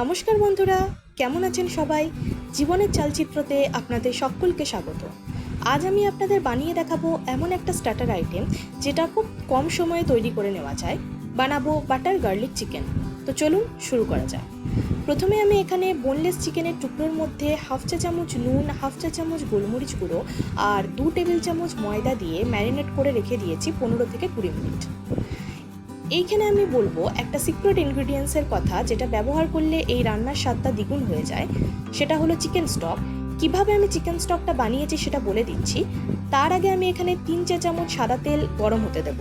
নমস্কার বন্ধুরা, কেমন আছেন সবাই? জীবনের চালচিত্রতে আপনাদের সকলকে স্বাগত। আজ আমি আপনাদের বানিয়ে দেখাবো এমন একটা স্টার্টার আইটেম যেটা খুব কম সময়ে তৈরি করে নেওয়া যায়। বানাবো বাটার গার্লিক চিকেন। তো চলুন শুরু করা যাক। প্রথমে আমি এখানে বোনলেস চিকেনের টুকরোর মধ্যে হাফ চা চামচ নুন হাফ চা চামচ গোলমরিচ গুঁড়ো আর দু টেবিল চামচ ময়দা দিয়ে ম্যারিনেট করে রেখে দিয়েছি পনেরো থেকে কুড়ি মিনিট। এইখানে আমি বলব একটা সিক্রেট ইনগ্রিডিয়েন্টসের কথা যেটা ব্যবহার করলে এই রান্নার স্বাদটা দ্বিগুণ হয়ে যায়। সেটা হলো চিকেন স্টক কীভাবে আমি চিকেন স্টকটা বানিয়েছি সেটা বলে দিচ্ছি। তার আগে আমি এখানে তিন চা চামচ সাদা তেল গরম হতে দেব।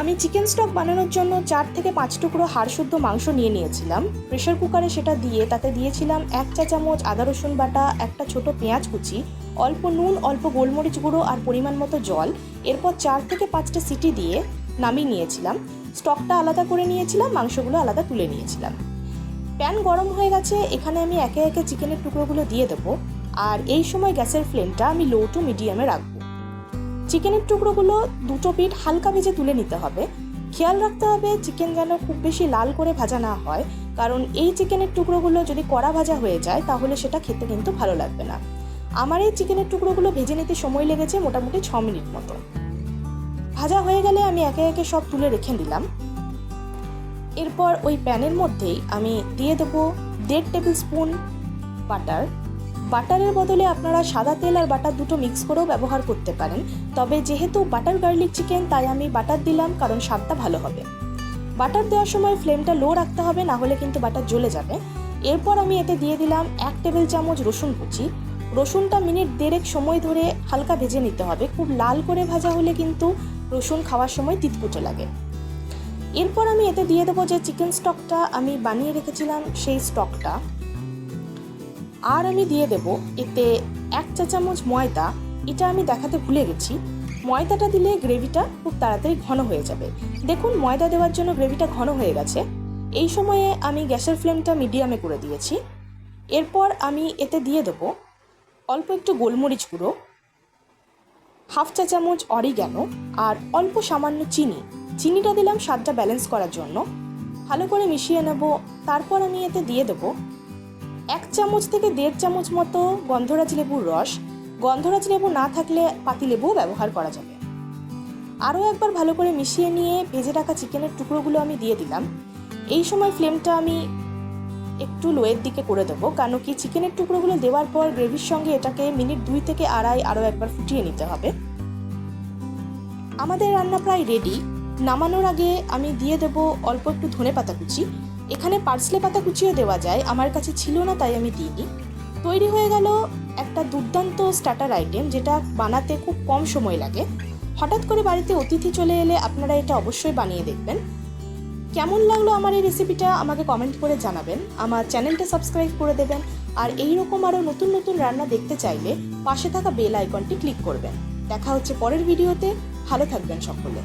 আমি চিকেন স্টক বানানোর জন্য চার থেকে পাঁচ টুকরো হাড় শুদ্ধ মাংস নিয়ে নিয়েছিলাম। প্রেশার কুকারে সেটা দিয়ে তাতে দিয়েছিলাম এক চা চামচ আদা রসুন বাটা, একটা ছোট পেঁয়াজ কুচি, অল্প নুন, অল্প গোলমরিচ গুঁড়ো আর পরিমাণ মতো জল। এরপর চার থেকে পাঁচটা সিটি দিয়ে নামিয়ে নিয়েছিলাম। স্টকটা আলাদা করে নিয়েছিলাম, মাংসগুলো আলাদা তুলে নিয়েছিলাম। প্যান গরম হয়ে গেছে, এখানে আমি একে একে চিকেনের টুকরোগুলো দিয়ে দেবো। আর এই সময় গ্যাসের ফ্লেমটা আমি লো টু মিডিয়ামে রাখব। চিকেনের টুকরোগুলো দুটো পিঠ হালকা ভেজে তুলে নিতে হবে। খেয়াল রাখতে হবে চিকেন যেন খুব বেশি লাল করে ভাজা না হয়, কারণ এই চিকেনের টুকরোগুলো যদি কড়া ভাজা হয়ে যায়, তাহলে সেটা খেতে কিন্তু ভালো লাগবে না। আমার এই চিকেনের টুকরোগুলো ভেজে নিতে সময় লেগেছে মোটামুটি ছ মিনিট মতো। ভাজা হয়ে গেলে আমি একে একে সব তুলে রেখে দিলাম। এরপর ওই প্যানের মধ্যেই আমি দিয়ে দেবো দেড় টেবিল স্পুন বাটার। বাটারের বদলে আপনারা সাদা তেল আর বাটার দুটো মিক্স করেও ব্যবহার করতে পারেন। তবে যেহেতু বাটার গার্লিক চিকেন, তাই আমি বাটার দিলাম কারণ স্বাদটা ভালো হবে। বাটার দেওয়ার সময় ফ্লেমটা লো রাখতে হবে, না হলে কিন্তু বাটার জ্বলে যাবে। এরপর আমি এতে দিয়ে দিলাম এক টেবিল চামচ রসুন কুচি। রসুনটা মিনিট দেড়েক সময় ধরে হালকা ভেজে নিতে হবে। খুব লাল করে ভাজা হলে কিন্তু রসুন খাওয়ার সময় তিতকুচো লাগে। এরপর আমি এতে দিয়ে দেবো যে চিকেন স্টকটা আমি বানিয়ে রেখেছিলাম, সেই স্টকটা আর আমি দিয়ে দেব এতে এক চা চামচ ময়দা, এটা আমি দেখাতে ভুলে গেছি। ময়দাটা দিলে গ্রেভিটা খুব তাড়াতাড়ি ঘন হয়ে যাবে। দেখুন, ময়দা দেওয়ার জন্য গ্রেভিটা ঘন হয়ে গেছে। এই সময়ে আমি গ্যাসের ফ্লেমটা মিডিয়ামে করে দিয়েছি। এরপর আমি এতে দিয়ে দেবো অল্প একটু গোলমরিচ গুঁড়ো। হাফ চা চামচ অরিগ্যানো আর অল্প সামান্য চিনি। চিনিটা দিলাম স্বাদটা ব্যালেন্স করার জন্য। ভালো করে মিশিয়ে নেব। তারপর আমি এতে দিয়ে দেবো এক চামচ থেকে দেড় চামচ মতো গন্ধরাজ লেবুর রস। গন্ধরাজ লেবু না থাকলে পাতিলেবুও ব্যবহার করা যাবে। আরও একবার ভালো করে মিশিয়ে নিয়ে ভেজে রাখা চিকেনের টুকরোগুলো আমি দিয়ে দিলাম। এই সময় ফ্লেমটা আমি একটু লোয়ের দিকে করে দেবো। কারণ কি চিকেনের টুকরোগুলো দেওয়ার পর গ্রেভির সঙ্গে এটাকে মিনিট দুই থেকে আড়াই আরও একবার ফুটিয়ে নিতে হবে। আমাদের রান্না প্রায় রেডি নামানোর আগে আমি দিয়ে দেব অল্প একটু ধনে পাতা কুচি। এখানে পার্সলে পাতা কুচিও দেওয়া যায়, আমার কাছে ছিল না, তাই আমি দিইনি। তৈরি হয়ে গেল একটা দুর্দান্ত স্টার্টার আইটেম যেটা বানাতে খুব কম সময় লাগে। হঠাৎ করে বাড়িতে অতিথি চলে এলে আপনারা এটা অবশ্যই বানিয়ে দেখবেন। কেমন লাগল আমার এই রেসিপিটা আমাকে কমেন্ট করে জানাবেন। আমার চ্যানেলটা সাবস্ক্রাইব করে দেবেন। আর এই রকম আরও নতুন নতুন রান্না দেখতে চাইলে পাশে থাকা বেল আইকনটি ক্লিক করবেন। দেখা হচ্ছে পরের ভিডিওতে ভালো থাকবেন সকলে।